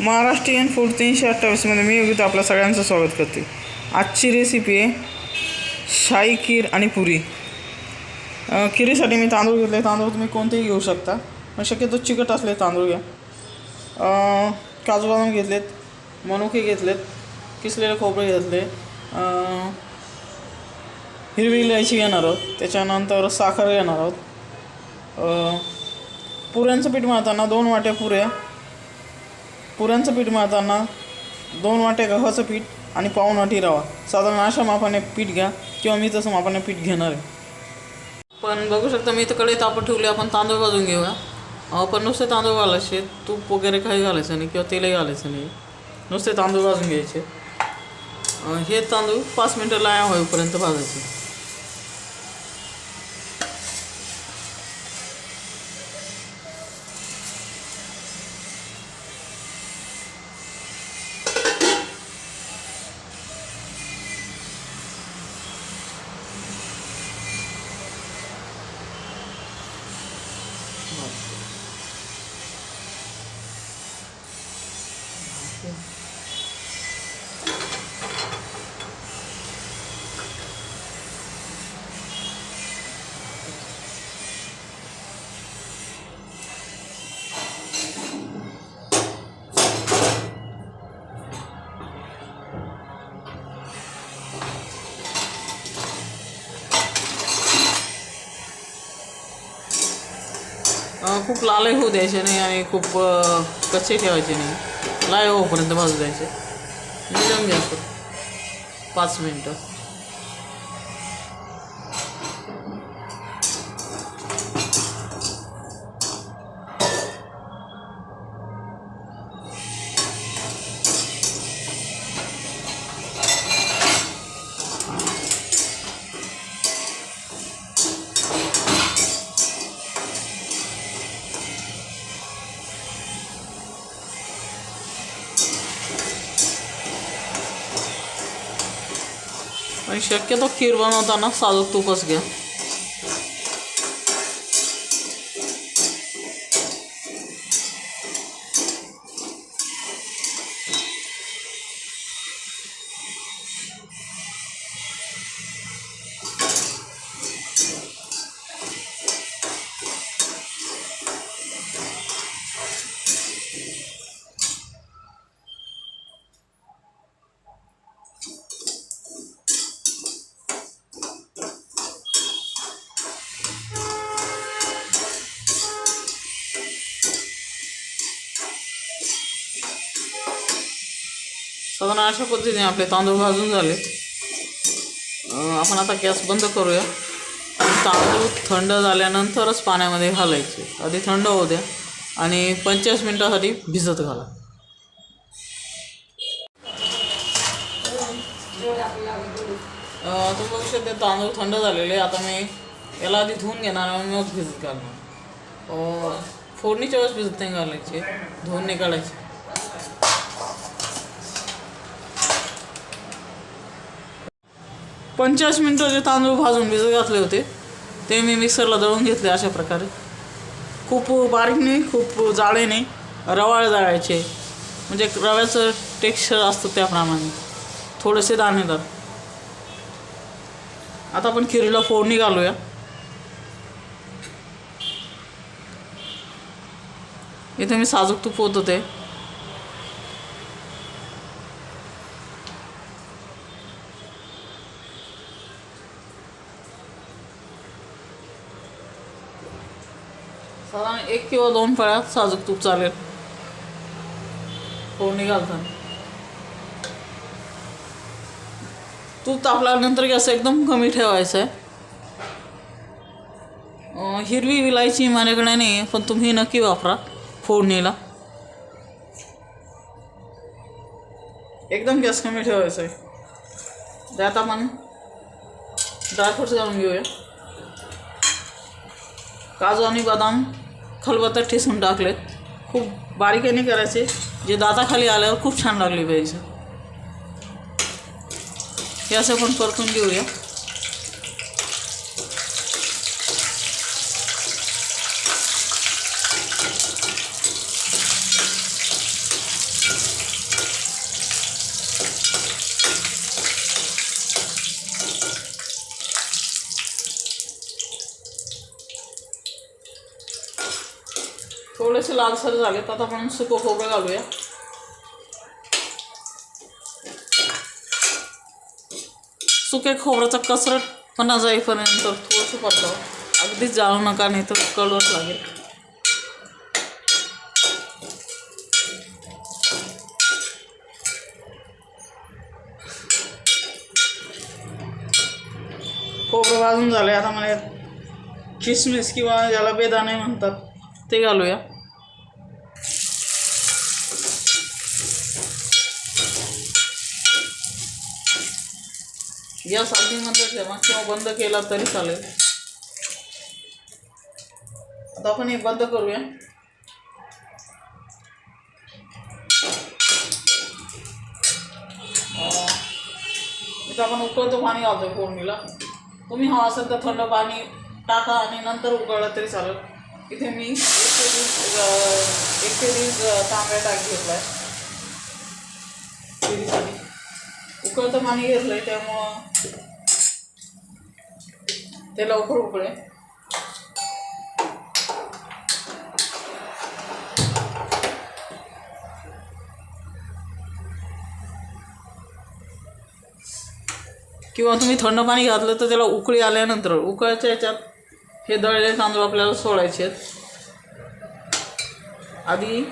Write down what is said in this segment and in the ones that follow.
Maharashtrian food तीनशे अठ्ठावीसमध्ये मी योगिता आपल्या सगळ्यांचं स्वागत करते. आजची रेसिपी आहे शाही खीर आणि पुरी. खिरीसाठी मी तांदूळ घेतले. तांदूळ तुम्ही कोणतेही घेऊ शकता. पण शक्यतो चिकट असले तांदूळ घ्या. काजू बदाम घेतलेत मनुके घेतलेत किसलेले खोबरे घेतले. हिरवी इलायची घेणार आहोत. त्याच्यानंतर साखर घेणार आहोत. पुऱ्यांचं पीठ मळताना दोन वाट्या पुऱ्या पुऱ्यांचं पीठ मळताना दोन वाट्या गव्हाचं पीठ आणि पाऊन वाटी रवा. साधारण अशा मापाने पीठ घ्या किंवा मी तसं मापाने पीठ घेणार आहे. पण बघू शकता मी इथं कडे तापत ठेवले आपण तांदूळ भाजून घेऊया. पण नुसते तांदूळ घालायचे तूप वगैरे काही घालायचं नाही किंवा तेलही घालायचं नाही. नुसते तांदूळ भाजून घ्यायचे. हे तांदूळ पाच मिनटं लाया होईपर्यंत भाजायचे. खूप लालही होऊ द्यायचे नाही आणि खूप कच्चे ठेवायचे नाही. लाय होपर्यंत भाजू द्यायचे. मिडियम गॅसवर पाच मिनटं. शक्यतो खीर बनवताना साजूक तूपच घ्या साधारण अशा पद्धतीने आपले तांदूळ भाजून झाले. आपण आता गॅस बंद करूया. तांदूळ थंड झाल्यानंतरच पाण्यामध्ये घालायचे. आधी थंड होऊ द्या आणि पंचेचाळीस मिनटासाठी भिजत घाला. तुम्ही बघू शकता तांदूळ थंड झालेले आता मी याला आधी धुवून घेणार आणि मग भिजत घालणार. फोडणीच्या वेळेस भिजत नाही घालायचे. धुवून नाही काढायचे. पंचेचाळीस मिनटं जे तांदूळ भाजून भिजत घातले होते ते मी मिक्सरला दळून घेतले अशा प्रकारे. खूप बारीक नाही खूप जाळे नाही रवाळ जाळायचे. म्हणजे रव्याचं टेक्स्चर असतं त्याप्रमाणे. थोडेसे दाणेदार आता आपण खिरीला फोडणी घालूया. इथे मी साजूक तूप होत होते साधारण एक किंवा दोन फळ्या साजूक तूप चालेल फोडणी घालताना तूप तापल्यानंतर गॅस एकदम कमी ठेवायचा आहे हिरवी विलायची माझ्याकडे नाही पण तुम्ही नक्की वापरा फोडणीला एकदम गॅस कमी ठेवायचा आहे त्यात आपण ड्रायफ्रुट्स घालून घेऊया काजू आणि बदाम खलबत्त्यात ठेसून टाकलेत. खूप बारीकाने करायचे. जे दाताखाली आल्यावर खूप छान लागले पाहिजे हे असं पण परतून घेऊया थोडेसे लालसर झाले तर आता आपण सुकं खोबरं घालूया. सुके खोबऱ्याचा कसरटपणा जाईपर्यंत थोडंसं परतावं अगदीच जाळू नका नाही तर कळवत लागेल. खोबरं भाजून झाले आता मला किसमिस किंवा ज्याला बेदाणे म्हणतात ते घालूया. गॅस अगदी ठेवा किंवा बंद केला तरी चालेल. आता आपण हे बंद करूया. इथं आपण उकळतं पाणी घालतो फोडणीला. तुम्ही हवा असेल तर थंड पाणी टाका आणि नंतर उकळलं तरी चालेल. इथे मी एक ते दीड एक ते दीड तांब्या टाक घेतला आहे खिरीसाठी उकळतं पाणी घेतलं आहे त्यामुळं ते लवकर उकळे किंवा तुम्ही थंड पाणी घातलं तर त्याला उकळी आल्यानंतर उकळच्या याच्यात हे दळलेले तांदूळ आपल्याला सोडायचे आहेत. आधी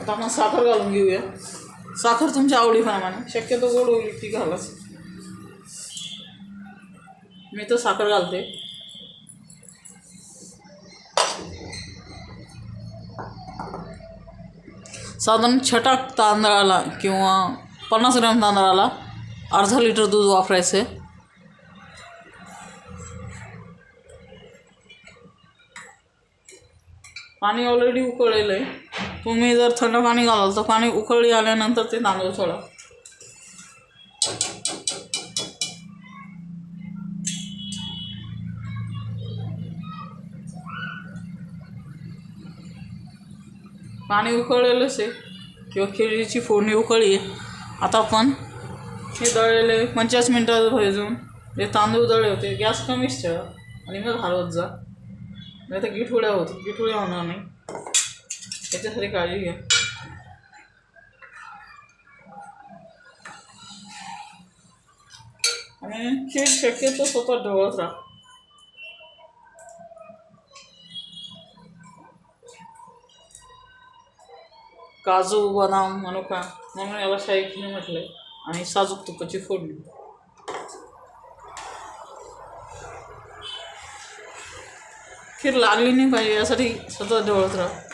आता आपण साखर घालून घेऊया. साखर तुमच्या आवडीप्रमाणे शक्यतो गोड होईल ती घालाच. मी तर साखर घालते. साधारण छटाक तांदळाला किंवा पन्नास ग्रॅम तांदळाला अर्धा लिटर दूध वापरायचं. आहे पाणी ऑलरेडी उकळलेलं आहे. तुम्ही जर थंड पाणी घालाल तर पाणी उकळी आल्यानंतर ते तांदूळ सोडा. पाणी उकळलेलंच आहे. किंवा खिरीची फोडणी उकळी आहे. आता आपण हे दळलेले पंचेचाळीस मिनटात भाजून जे तांदूळ दळले होते गॅस कमीच ठेवा आणि मग हलवत जा. नाही तर गिठुड्या होतील. गिठुड्या होणार नाही. याच्यासाठी काळजी घ्या. आणि खीर शक्यतो स्वतः ढवळत राहा. काजू बदाम मनुका म्हणून याला शाही खीर म्हटलंय. आणि साजूक तुपाची फोडणी. खीर लागली नाही पाहिजे यासाठी सतत ढवळत राहा.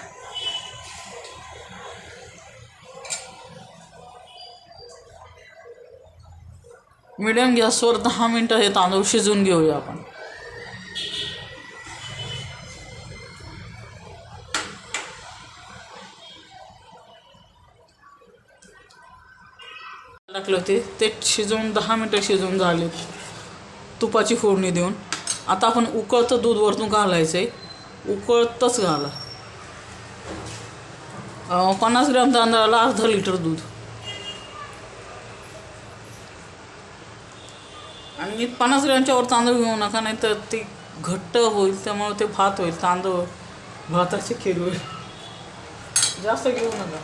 मिडियम गॅसवर दहा मिनटं हे तांदूळ शिजवून घेऊया आपण. टाकले होते. ते शिजवून दहा मिनटं शिजवून झाले. तुपाची फोडणी देऊन. आता आपण उकळतं दूध वरतून घालायचं आहे उकळतच घाला. पन्नास ग्रॅम तांदळाला अर्धा लिटर दूध. आणि पन्नास ग्रॅमच्यावर तांदूळ घेऊ नका नाही तर ते घट्ट होईल त्यामुळे ते भात होईल तांदूळ. भाताची खीर होईल. जास्त घेऊ नका.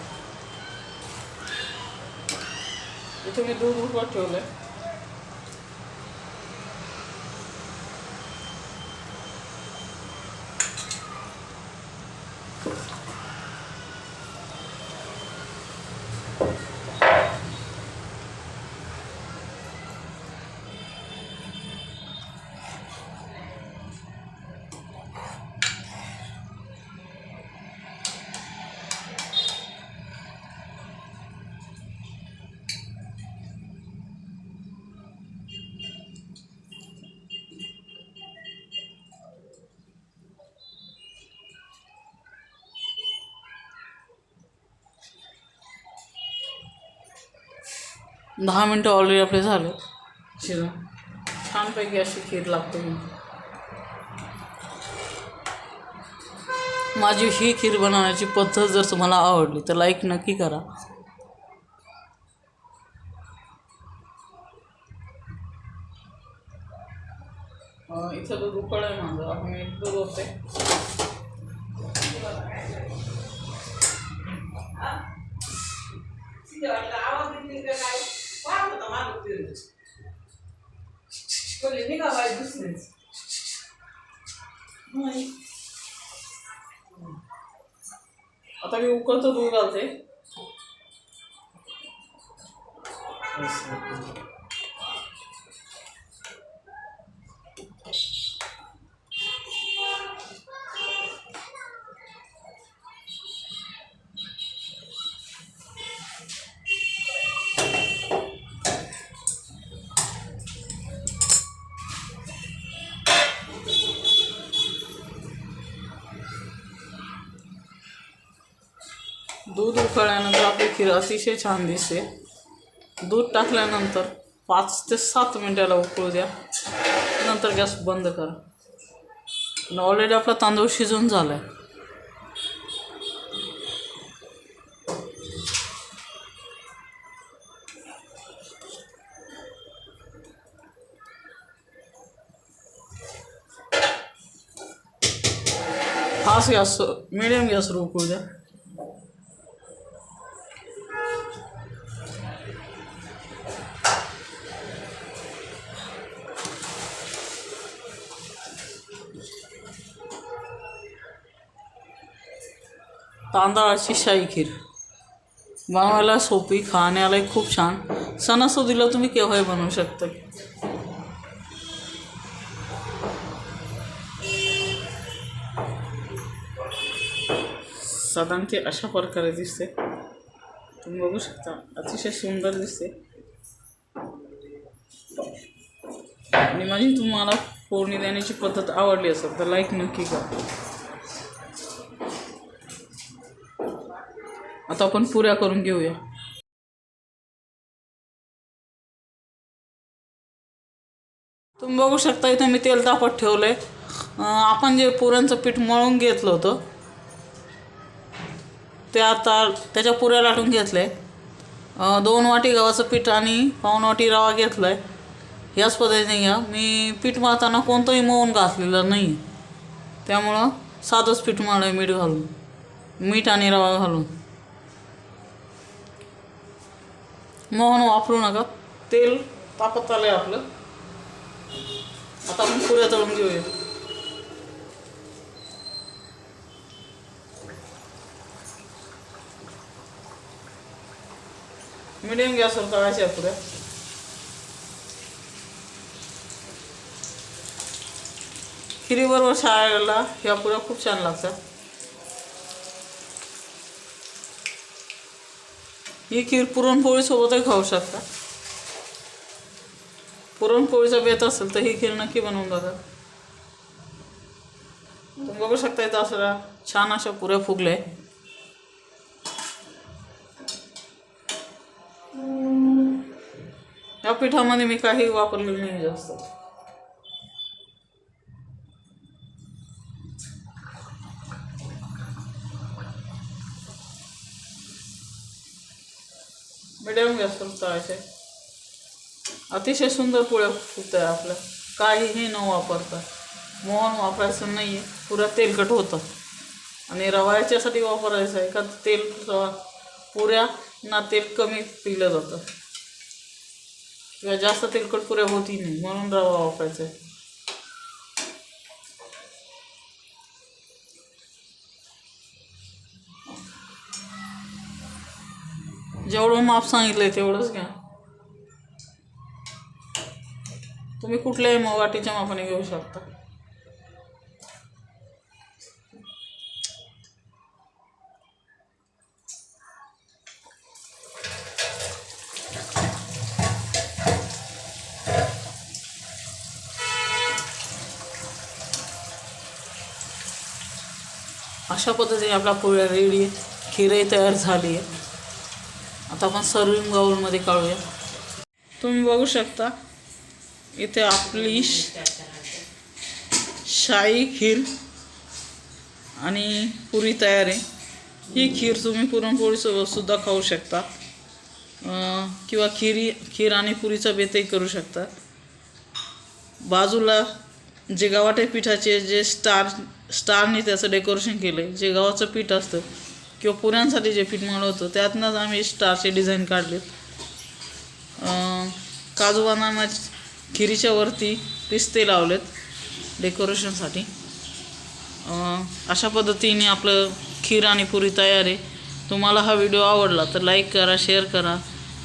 इथे मी दूध उकळत आहे दहा मिनटं ऑलरेडी आपले झाले. शिजून छानपैकी अशी खीर लागते माझी ही खीर बनवण्याची पद्धत जर तुम्हाला आवडली तर लाईक नक्की करा. अं, इथं दूध उकळ आहे माझं. आपण एक दूध होते आता मी उकळतं दूध घालते उकळल्यानंतर आपली खीर अतिशय छान दिसते. दूध टाकल्यानंतर पाच ते सात मिनिटाला उकळू द्या. नंतर गॅस बंद करा. ऑलरेडी आपला तांदूळ शिजून झाला आहे फास्ट गॅस मिडियम गॅसवर उकळू द्या. तांदळाची शाही खीर बनवायला सोपी खाण्यालाही खूप छान. सणासुदीला तुम्ही केव्हाही बनवू शकता. साधारण ती अशा प्रकारे दिसते. तुम्ही बघू शकता अतिशय सुंदर दिसते. आणि माझी तुम्हाला फोडणी देण्याची पद्धत आवडली असेल तर लाईक नक्की करा. आता आपण पुऱ्या करून घेऊया. तुम्ही बघू शकता इथं मी तेल तापत ठेवलंय. आहे आपण जे पुऱ्यांचं पीठ मळून घेतलं होतं ते आता त्याच्या पुऱ्या लाटून घेतले दोन वाटी गव्हाचं पीठ आणि पाऊन वाटी रवा घेतला आहे ह्याच पद्धतीने घ्या मी पीठ मळताना कोणतंही मळून घातलेलं नाही त्यामुळं साधंच पीठ मळलं आहे मीठ घालून. मीठ आणि रवा घालून. मोहन वापरू नका. तेल तापत आलं आहे आपलं. आता आपण पुऱ्या तळून घेऊया. मिडियम गॅसवर तळायच्या पुऱ्या. हिरीबरोबर शाळेला ह्या पुऱ्या खूप छान लागतात. ही खीर पुरणपोळीसोबतही खाऊ शकता. पुरणपोळीचा बेत असेल तर ही खीर नक्की बनवून जातात बघू शकता इथं असं छान अशा पुऱ्या फुगल्या या पिठामध्ये मी काही वापरलेलं नाही जास्त. मिडियम गॅसवर तळायचे अतिशय सुंदर पोळ्या फुगत आहे आपल्या काहीही न वापरता. मोहन वापरायचं नाही आहे पुरा तेलकट होतं. आणि रवा याच्यासाठी वापरायचं आहे. का तेल रवा पुऱ्या ना तेल कमी पिलं जातं. किंवा जास्त तेलकट पुऱ्या होती नाही. म्हणून रवा वापरायचा आहे. जेवढं माप सांगितलंय तेवढंच घ्या. तुम्ही कुठल्याही मग वाटीच्या मापाने घेऊ शकता. अशा पद्धतीने आपला पोळ्या रेडी खीरही तयार झाली आहे. आता आपण सर्विंग बाउलमध्ये काढूया. तुम्ही बघू शकता इथे आपली शाही खीर आणि पुरी तयार आहे. ही खीर तुम्ही पुरणपोळीसोबत सुद्धा खाऊ शकता. किंवा खिरी खीर आणि पुरीचा बेतही करू शकता. बाजूला जे गव्हाटे पिठाचे जे स्टार स्टारने त्याचं डेकोरेशन केलं आहे जे गव्हाचं पीठ असतं किंवा पुऱ्यांसाठी जे पीठ मिळवतो त्यातनंच आम्ही स्टारचे डिझाईन काढलेत काजू बनाना खिरीच्या वरती पिस्ते लावलेत डेकोरेशनसाठी अशा पद्धतीने आपलं खीर आणि पुरी तयार आहे. तुम्हाला हा व्हिडिओ आवडला तर लाईक करा शेअर करा.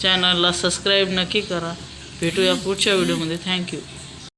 चॅनलला सबस्क्राईब नक्की करा. भेटूया पुढच्या व्हिडिओमध्ये थँक्यू